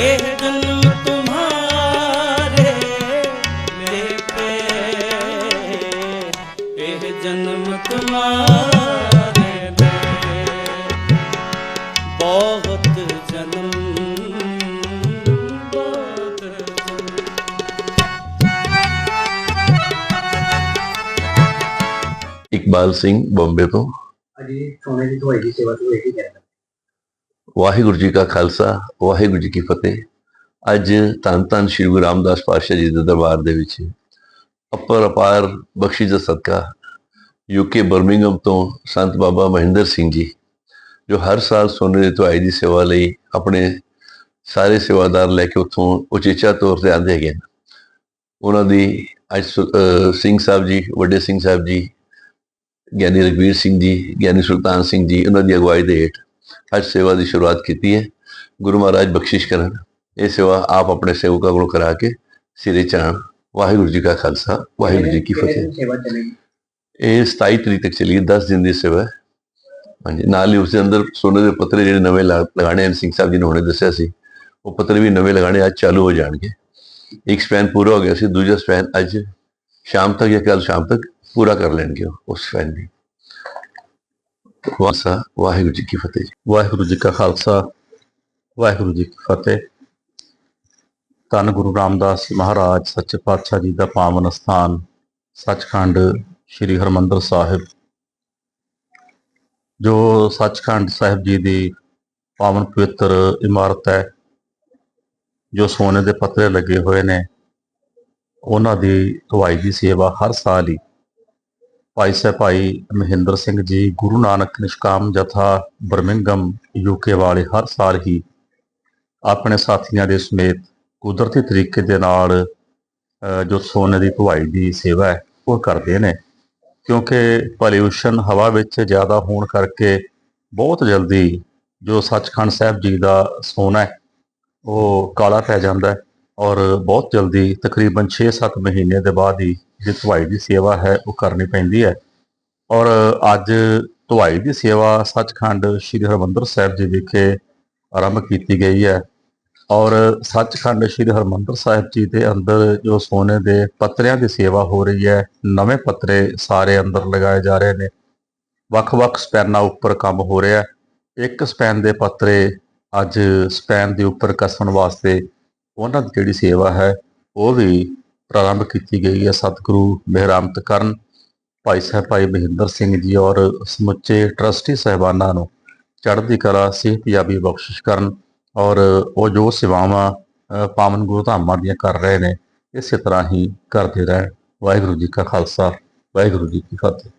ਇਹ ਇਕਬਾਲ ਸਿੰਘ ਬੰਬੇ ਤੋਂ। ਅਜੀ ਸੋਨੇ ਦੀ ਦਵਾਈ ਦੀ ਸੇਵਾ ਤੋਂ ਇਹ ਹੀ ਕਹਿੰਦਾ। ਵਾਹਿਗੁਰੂ ਜੀ ਕਾ ਖਾਲਸਾ, ਵਾਹਿਗੁਰੂ ਜੀ ਕੀ ਫਤਿਹ। ਅੱਜ ਧੰਨ ਧੰਨ ਸ੍ਰੀ ਗੁਰੂ ਰਾਮਦਾਸ ਪਾਤਸ਼ਾਹ ਜੀ ਦੇ ਦਰਬਾਰ ਦੇ ਵਿੱਚ ਅਪਰ ਅਪਾਰ ਬਖਸ਼ਿਸ਼ ਦਾ ਸਦਕਾ ਯੂਕੇ ਬਰਮਿੰਗਮ ਤੋਂ ਸੰਤ ਬਾਬਾ ਮਹਿੰਦਰ ਸਿੰਘ ਜੀ, ਜੋ ਹਰ ਸਾਲ ਸੋਨੇ ਦੀ ਦਵਾਈ ਦੀ ਸੇਵਾ ਲਈ ਆਪਣੇ ਸਾਰੇ ਸੇਵਾਦਾਰ ਲੈ ਕੇ ਉੱਥੋਂ ਉਚੇਚਾ ਤੌਰ ਤੇ ਆਉਂਦੇ ਹੈਗੇ ਨੇ ਉਹਨਾਂ ਦੀ ਅੱਜ ਸਿੰਘ ਸਾਹਿਬ ਜੀ, ਵੱਡੇ ਸਿੰਘ ਸਾਹਿਬ ਜੀ, ਗਿਆਨੀ ਰਗਵੀਰ ਸਿੰਘ ਜੀ, ਗਿਆਨੀ ਸੁਲਤਾਨ ਸਿੰਘ ਜੀ, ਉਹਨਾਂ ਦੀ ਅਗਵਾਈ ਦੇ ਹੇਠ ਅੱਜ ਸੇਵਾ ਦੀ ਸ਼ੁਰੂਆਤ ਕੀਤੀ ਹੈ ਗੁਰੂ ਮਹਾਰਾਜ ਬਖਸ਼ਿਸ਼ ਕਰਨ ਇਹ ਸੇਵਾ ਆਪ ਆਪਣੇ ਸੇਵਕਾਂ ਕੋਲੋਂ ਕਰਾ ਕੇ ਸਿਰੇ ਚਾਣ ਵਾਹਿਗੁਰੂ ਜੀ ਕਾ ਖਾਲਸਾ ਵਾਹਿਗੁਰੂ ਜੀ ਕੀ ਫਤਿਹ ਇਹ 27 ਤਰੀਕ ਤੱਕ ਚੱਲੀ 10 ਦਿਨ ਦੀ ਸੇਵਾ ਹਾਂਜੀ ਨਾਲ ਹੀ ਉਸ ਦੇ ਅੰਦਰ ਸੋਨੇ ਦੇ ਪੱਤਰੇ ਜਿਹੜੇ ਨਵੇਂ ਲਗਾਣੇ ਹਨ ਸਿੰਘ ਸਾਹਿਬ ਜੀ ਨੇ ਹੁਣੇ ਦੱਸਿਆ ਸੀ ਉਹ ਪੱਤਰੇ ਵੀ ਨਵੇਂ ਲਗਾਣੇ ਅੱਜ ਚਾਲੂ ਹੋ ਜਾਣਗੇ ਇੱਕ ਸਪੈਨ ਪੂਰਾ ਹੋ ਗਿਆ ਸੀ ਦੂਜਾ ਸਪੈਨ ਅੱਜ ਸ਼ਾਮ ਤੱਕ ਜਾਂ ਕੱਲ ਸ਼ਾਮ ਤੱਕ ਪੂਰਾ ਕਰ ਲੈਣਗੇ ਉਸ ਸਪੈਨ ਦੀ ਵਾਸਾ, ਵਾਹਿਗੁਰੂ ਜੀ ਕੀ ਫਤਿਹ ਵਾਹਿਗੁਰੂ ਜੀ ਕਾ ਖਾਲਸਾ, ਵਾਹਿਗੁਰੂ ਜੀ ਕੀ ਫਤਿਹ। ਧੰਨ ਗੁਰੂ ਰਾਮਦਾਸ ਮਹਾਰਾਜ, ਸੱਚੇ ਪਾਤਸ਼ਾਹ ਜੀ ਦਾ ਪਾਵਨ ਸਥਾਨ, ਸੱਚਖੰਡ ਸ੍ਰੀ ਹਰਮੰਦਰ ਸਾਹਿਬ। ਜੋ ਸੱਚਖੰਡ ਸਾਹਿਬ ਜੀ ਦੀ ਪਾਵਨ ਪਵਿੱਤਰ ਇਮਾਰਤ ਹੈ, ਜੋ ਸੋਨੇ ਦੇ ਪੱਤਰੇ ਲੱਗੇ ਹੋਏ ਨੇ, ਉਹਨਾਂ ਦੀ ਧੁਆਈ ਦੀ ਸੇਵਾ ਹਰ ਸਾਲ ਹੀ ਭਾਈ ਸਾਹਿਬ, ਭਾਈ ਮਹਿੰਦਰ ਸਿੰਘ ਜੀ, ਗੁਰੂ ਨਾਨਕ ਨਿਸ਼ਕਾਮ ਜਥਾ ਬਰਮਿੰਗਮ ਯੂਕੇ ਵਾਲੇ ਹਰ ਸਾਲ ਹੀ ਆਪਣੇ ਸਾਥੀਆਂ ਦੇ ਸਮੇਤ ਕੁਦਰਤੀ ਤਰੀਕੇ ਦੇ ਨਾਲ ਜੋ ਸੋਨੇ ਦੀ ਭਵਾਈ ਦੀ ਸੇਵਾ ਹੈ, ਉਹ ਕਰਦੇ ਨੇ। ਕਿਉਂਕਿ ਪੋਲਿਊਸ਼ਨ ਹਵਾ ਵਿੱਚ ਜ਼ਿਆਦਾ ਹੋਣ ਕਰਕੇ ਬਹੁਤ ਜਲਦੀ ਜੋ ਸੱਚਖੰਡ ਸਾਹਿਬ ਜੀ ਦਾ ਸੋਨਾ ਹੈ, ਉਹ ਕਾਲਾ ਪੈ ਜਾਂਦਾ ਹੈ। ਔਰ ਬਹੁਤ ਜਲਦੀ ਤਕਰੀਬਨ 6-7 ਮਹੀਨੇ ਦੇ ਬਾਅਦ ਹੀ ਜਿਹੜੀ ਧੁਆਈ ਦੀ ਸੇਵਾ ਹੈ, ਉਹ ਕਰਨੀ ਪੈਂਦੀ ਹੈ। ਔਰ ਅੱਜ ਧੁਆਈ ਦੀ ਸੇਵਾ ਸੱਚਖੰਡ ਸ੍ਰੀ ਹਰਮੰਦਰ ਸਾਹਿਬ ਜੀ ਵਿਖੇ ਆਰੰਭ ਕੀਤੀ ਗਈ ਹੈ। ਔਰ ਸੱਚਖੰਡ ਸ੍ਰੀ ਹਰਮੰਦਰ ਸਾਹਿਬ ਜੀ ਦੇ ਅੰਦਰ ਜੋ ਸੋਨੇ ਦੇ ਪੱਤਰਿਆਂ ਦੀ ਸੇਵਾ ਹੋ ਰਹੀ ਹੈ, ਨਵੇਂ ਪੱਤਰੇ ਸਾਰੇ ਅੰਦਰ ਲਗਾਏ ਜਾ ਰਹੇ ਨੇ। ਵੱਖ-ਵੱਖ ਸਪੈਨਾਂ ਉੱਪਰ ਕੰਮ ਹੋ ਰਿਹਾ ਇੱਕ ਸਪੈਨ ਦੇ ਪੱਤਰੇ ਅੱਜ ਸਪੈਨ ਦੇ ਉੱਪਰ ਕੱਸਣ ਵਾਸਤੇ ਉਹਨਾਂ ਦੀ ਜਿਹੜੀ ਸੇਵਾ ਹੈ, ਉਹ ਵੀ ਪ੍ਰਾਰੰਭ ਕੀਤੀ ਗਈ ਹੈ ਸਤਿਗੁਰੂ ਮਿਹਰਾਮਤ ਕਰਨ ਭਾਈ ਸਾਹਿਬ ਭਾਈ ਮਹਿੰਦਰ ਸਿੰਘ ਜੀ ਔਰ ਸਮੁੱਚੇ ਟਰਸਟੀ ਸਹਿਬਾਨਾਂ ਨੂੰ ਚੜ੍ਹਦੀ ਕਲਾ ਸਿਹਤਯਾਬੀ ਬਖਸ਼ਿਸ਼ ਕਰਨ ਔਰ ਉਹ ਜੋ ਸੇਵਾਵਾਂ ਪਾਵਨ ਗੁਰੂ ਧਾਮਾਂ ਦੀਆਂ ਕਰ ਰਹੇ ਨੇ, ਇਸੇ ਤਰ੍ਹਾਂ ਹੀ ਕਰਦੇ ਰਹਿਣ। ਵਾਹਿਗੁਰੂ ਜੀ ਕਾ ਖਾਲਸਾ, ਵਾਹਿਗੁਰੂ ਜੀ ਕੀ ਫਤਿਹ।